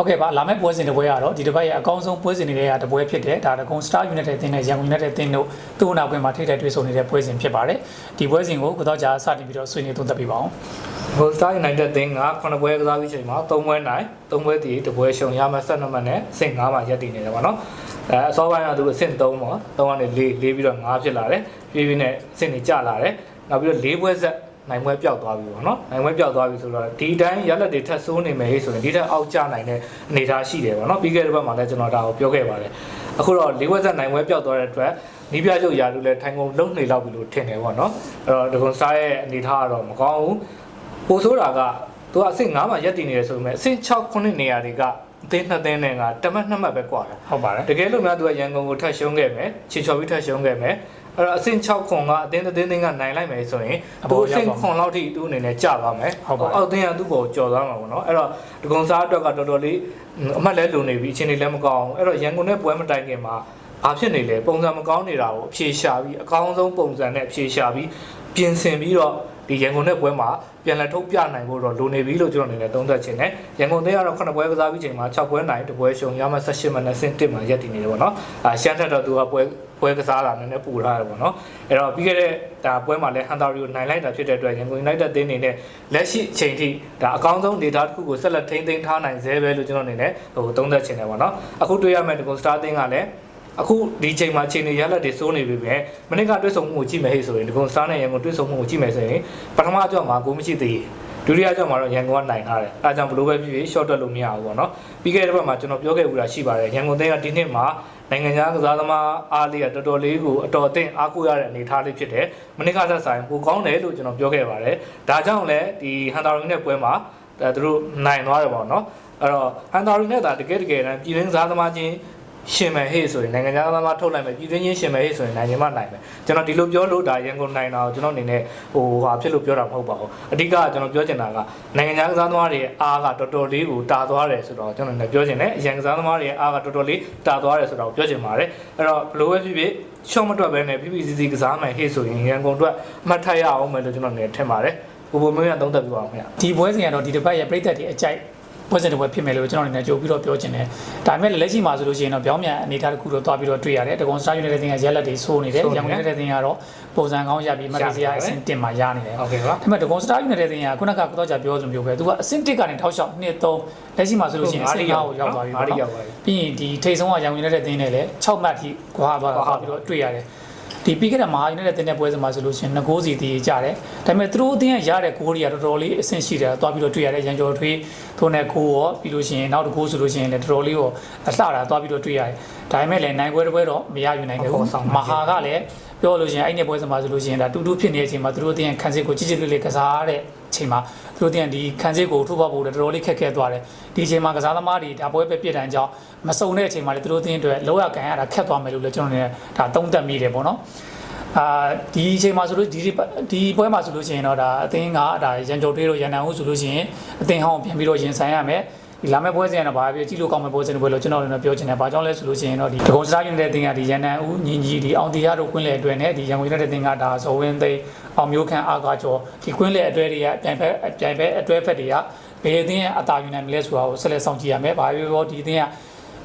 ဟုတ်ကဲ့ပါလာမယ့်ပွဲစဉ်တစ်ပွဲကတော့ဒီတစ်ပတ်ရဲ့အကောင်းဆုံးပွဲစဉ်တွေကတစ်ပွဲဖြစ်တယ်ဒါတကုံ Star United တင်တဲ့ရန်ကုန် United တင်တို့သူ့နောက်ကွင်းမှာထိထိုက်တွေ့ဆုံနေတဲ့ပွဲစဉ်ဖြစ်ပါတယ်ဒီပွဲစဉ်ကိုကိုတော့ကြာစတင်ပြီးတော့ဆွေးနွေးသုံးသပ်ပြပါအောင်ဟို Star United တင်းက9ပွဲကစားပြီးချိန်မှာ3ပွဲနိုင်3ပွဲတည်1ပွဲရှုံရမှ12မှတ်နဲ့အဆင့်9မှာရပ်တည်နေတယ်ပေါ့နော်အဲအစောပိုင်းကသူအဆင့်3ပေါ့3ကနေ4 4ပြီးတော့5ဖြစ်လာတယ်ပြီးပြီးနဲ့အဆင့်တွေကျလာတယ်နောက်ပြီးတော့4ပွဲဆက် နိုင်ပွဲပျောက်သွားပြီပေါ့နော်နိုင်ပွဲပျောက်သွားပြီဆိုတော့ဒီတိုင်းရလက်တွေထပ်ဆိုးနေမယ်ဆိုရင်ဒီထက်အောက်ကျနိုင်တဲ့အနေအထားရှိတယ်ပေါ့နော်ပြီးခဲ့တဲ့ဘက်မှာလည်းကျွန်တော်ဒါကိုပြောခဲ့ပါတယ်အခုတော့၄ပွဲဆက်နိုင်ပွဲပျောက်သွားတဲ့အတွက်နီးပြချုပ်ရာလူလည်းထိုင်ကုန်လုံးနေလောက်ပြီလို့ထင်တယ်ပေါ့နော်အဲ့တော့ဒီကွန်စားရဲ့အနေအထားကတော့မကောင်းဘူးပိုဆိုးတာကသူကအဆင့်9မှာရက်တည်နေတယ်ဆိုပေမဲ့အဆင့်6 9နေရာတွေကအသင်းနှစ်သင်းနဲ့ကတမတ်နှစ်မှတ်ပဲကွာတယ်ဟုတ်ပါတယ်တကယ်လို့များသူကရန်ကုန်ကိုထပ်ရှုံးခဲ့မယ်ချီချော်ပြီးထပ်ရှုံးခဲ့မယ် အဲ့တော့အဆင့်6ခွန်ကအသင်းတစ်သင်းသင်းကနိုင်လိုက်မယ်ဆိုရင်သူအဆင့်ခွန်လောက်ထိသူ့အနေနဲ့ကျသွားမယ်အောက်သင်းကသူ့ကိုကြော်သွားမှာပေါ့နော်အဲ့တော့ဒဂုံစားအတွက်ကတော်တော်လေးအမှတ်လဲလုံနေပြီအချိန်တွေလည်းမကောင်းဘူးအဲ့တော့ရန်ကုန်နဲ့ပွဲမတိုင်ခင်မှာဘာဖြစ်နေလဲပုံစံမကောင်းနေတာကိုအဖြေရှာပြီးအကောင်းဆုံးပုံစံနဲ့အဖြေရှာပြီးပြင်ဆင်ပြီးတော့ ဒီရန်ကုန်နဲ့ပွဲမှာပြန်လည်ထုတ်ပြနိုင်ဖို့တော့လိုနေပြီလို့ကျွန်တော်အနေနဲ့သုံးသပ်ချင်တယ်ရန်ကုန်သေးကတော့9ပွဲကစားပြီးချိန်မှာ6ပွဲနိုင်1ပွဲရှုံရမှ18မှနဲ့ဆင့်1မှာရက်တည်နေတယ်ပေါ့နော်အာရှမ်းထက်တော့သူကပွဲပွဲကစားတာနည်းနည်းပူထားတယ်ပေါ့နော်အဲ့တော့ပြီးခဲ့တဲ့ဒါပွဲမှာလည်းဟန်တာရီကိုနိုင်လိုက်တာဖြစ်တဲ့အတွက်ရန်ကုန် United တင်းနေနဲ့လက်ရှိအချိန်ထိဒါအကောင်းဆုံး data တစ်ခုကိုဆက်လက်ထိန်းသိမ်းထားနိုင်သေးပဲလို့ကျွန်တော်အနေနဲ့ဟိုသုံးသပ်ချင်တယ်ပေါ့နော်အခုတွေ့ရမယ့်ဒီကွန်စတာတင်းကလည်း အခုဒီချိန်မှာချိန်နေရလက်တွေစိုးနေပြီပဲမနေ့ကတွေ့ဆုံမှုကိုကြည့်မယ်ဟဲ့ဆိုရင်ဒီကွန်စတာနဲ့ရန်ကုန်တွေ့ဆုံမှုကိုကြည့်မယ်ဆိုရင်ပထမအကြောက်မှာကိုမရှိသေးဘူးဒုတိယကြောက်မှာတော့ရန်ကုန်ကနိုင်ထားတယ်အဲဒါကြောင့်ဘလို့ပဲဖြစ်ဖြစ် short တက်လို့မရဘူးပေါ့နော်ပြီးခဲ့တဲ့ဘက်မှာကျွန်တော်ပြောခဲ့ဘူးတာရှိပါတယ်ရန်ကုန်တင်းကဒီနှစ်မှာနိုင်ငံခြားကစားသမားအားလေးကတော်တော်လေးကိုအတော်အသင့်အားကိုးရတဲ့အနေအထားလေးဖြစ်တယ်မနေ့ကသက်ဆိုင်ပိုကောင်းတယ်လို့ကျွန်တော်ပြောခဲ့ပါတယ်ဒါကြောင့်လည်းဒီဟန်တာရီနဲ့ပွဲမှာအဲသူတို့နိုင်သွားတယ်ပေါ့နော်အဲ့တော့ဟန်တာရီနဲ့ဒါတကယ်တကယ်တမ်းပြည်တွင်းကစားသမားချင်း ရှင်မယ်ဟေ့ဆိုရင်နိုင်ငံခြားသားမထုတ်လိုက်မယ်ပြည်တွင်းချင်းရှင်မယ်ဟေ့ဆိုရင်နိုင်ရင်မှနိုင်မယ်ကျွန်တော်ဒီလိုပြောလို့ဒါရန်ကုန်နိုင်တာကိုကျွန်တော်အနေနဲ့ဟိုဟာဖြစ်လို့ပြောတာမဟုတ်ပါဘူးအဓိကကျွန်တော်ပြောချင်တာကနိုင်ငံခြားကစားသမားတွေရဲ့အားကတော်တော်လေးကိုတာသွားတယ်ဆိုတော့ကျွန်တော်လည်းပြောချင်တယ်အရန်ကစားသမားတွေရဲ့အားကတော်တော်လေးတာသွားတယ်ဆိုတော့ပြောချင်ပါတယ်အဲ့တော့ဘလို့ပဲဖြစ်ဖြစ်ရှော့မတွက်ပဲနဲ့ PPCC ကစားမယ်ဟေ့ဆိုရင်ရန်ကုန်အတွက်အမှတ်ထရအောင်မယ်လို့ကျွန်တော်လည်းထင်ပါတယ်ဘိုးဘိုမျိုးရသုံးသပ်ပြပါဦးခင်ဗျဒီပွဲစဉ်ကတော့ဒီတစ်ပတ်ရဲ့ပြည်သက်တွေအကြိုက် ပွဲစဉ်တစ်ပွဲဖြစ်မယ်လို့ကျွန်တော်အနေနဲ့ကြိုပြီးတော့ပြောချင်တယ်ဒါပေမဲ့လက်ရှိမှာဆိုလို့ရှိရင်တော့ပြောင်းပြန်အနေအထားတစ်ခုတော့တွားပြီးတော့တွေ့ရတယ်တကုံ Star United တင်ကရက်လက်တွေဆိုးနေတယ်ရန်ကုန် United တင်ကတော့ပုံစံကောင်းရပြီးမတ်လေးစရာအဆင့်တင်မှာရနေတယ်ဟုတ်ကဲ့ပါဒါပေမဲ့ဒဂုံစတာယူနိုက်တက်တင်ကခုနကကတော့ကြာပြောဆိုမျိုးပဲသူကအဆင့်1ကနေထောက်လျှောက်2 3လက်ရှိမှာဆိုလို့ရှိရင်အဆင့်5ကိုရောက်သွားပြီအားပေါ့ရနော်ရောက်သွားပြီပြီးရင်ဒီထိတ်ဆုံးကရန်ကုန်ယူနိုက်တက်တင်နဲ့လည်း6မှတ်ထိကွာသွားတာသွားပြီးတော့တွေ့ရတယ် ဒီပြီးခဲ့တဲ့မဟာယူနိုက်တက်တင်တဲ့ပွဲစဉ်မှာဆိုလို့ရှိရင်2ဂိုးစီတည်ကြတယ်ဒါပေမဲ့သူတို့အတင်းရတဲ့ဂိုးတွေကတော်တော်လေးအဆင့်ရှိတယ်သွားပြီးတော့တွေ့ရတယ်ရန်ကျော်ထွေးထိုးနဲ့ဂိုးရောပြီးလို့ရှိရင်နောက်တစ်ဂိုးဆိုလို့ရှိရင်လည်းတော်တော်လေးကိုအလှတာသွားပြီးတော့တွေ့ရတယ်ဒါပေမဲ့လည်းနိုင်ပွဲတစ်ပွဲတော့မရယူနိုင်ခဲ့ဘူးမဟာကလည်းပြောလို့ရှိရင်အဲ့ဒီပွဲစဉ်မှာဆိုလို့ရှိရင်ဒါတူတူဖြစ်နေတဲ့အချိန်မှာသူတို့အတင်းခံစစ်ကိုကြည်ကြည်လေးလေးကစားတဲ့အ ချိန်မှာသူတို့တင်ဒီခံစစ်ကိုထိုးပေါက်ဖို့တော်တော်လေးခက်ခဲသွားတယ်ဒီအချိန်မှာကစားသမားတွေဒါပွဲပဲပြစ်ဒဏ်ကြောင့်မစုံတဲ့အချိန်မှာလေသူတို့တင်အတွက်လောရကန်ရတာခက်သွားမယ်လို့လည်းကျွန်တော်လည်းဒါသုံးသပ်မိတယ်ပေါ့နော်အာဒီအချိန်မှာဆိုလို့ဒီဒီပွဲမှာဆိုလို့ရှိရင်တော့ဒါအသင်းကဒါရန်ကြိုတွေးလို့ရန်နန်ဦးဆိုလို့ရှိရင်အသင်းဟောင်းပြန်ပြီးတော့ရင်ဆိုင်ရမယ် ဒီလာမယ့်ပွဲစဉ်ကတော့ဘာပဲကြည့်လို့ကောင်းမယ့်ပွဲစဉ်တွေပဲလို့ကျွန်တော်လည်းပြောချင်တယ်။ဘာကြောင့်လဲဆိုလို့ရှိရင်တော့ဒီဒဂုံစတာယူနိုက်တက်တင်ကဒီရန်နန်ဦးညီညီဒီအောင်တရားတို့ကွင်းလေအတွဲနဲ့ဒီရန်ကုန်ယူနိုက်တက်တင်ကဒါဇော်ဝင်းသိန်းအောင်မျိုးခန့်အားကားကျော်ဒီကွင်းလေအတွဲတွေကပြိုင်ဖက်ပြိုင်ဖက်အတွဲဖက်တွေကဘယ်အသင်းရဲ့အသာယူနိုင်မလဲဆိုတာကိုဆက်လက်ဆောင်ကြည့်ရမယ်။ဘာပဲပြောဒီအသင်းက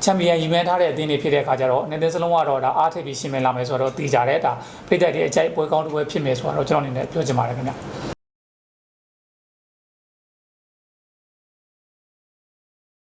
ချန်ပီယံရီမန်ထားတဲ့အသင်းတွေဖြစ်တဲ့အခါကျတော့အနေနဲ့စလုံးကတော့ဒါအားထိပ်ပြီးရှင်းမလာမယ်ဆိုတော့သိကြတယ်ဒါဖိတ်သက်တဲ့အကြိုက်ပွဲကောင်းတစ်ပွဲဖြစ်မယ်ဆိုတော့ကျွန်တော်အနေနဲ့ပြောချင်ပါတယ်ခင်ဗျ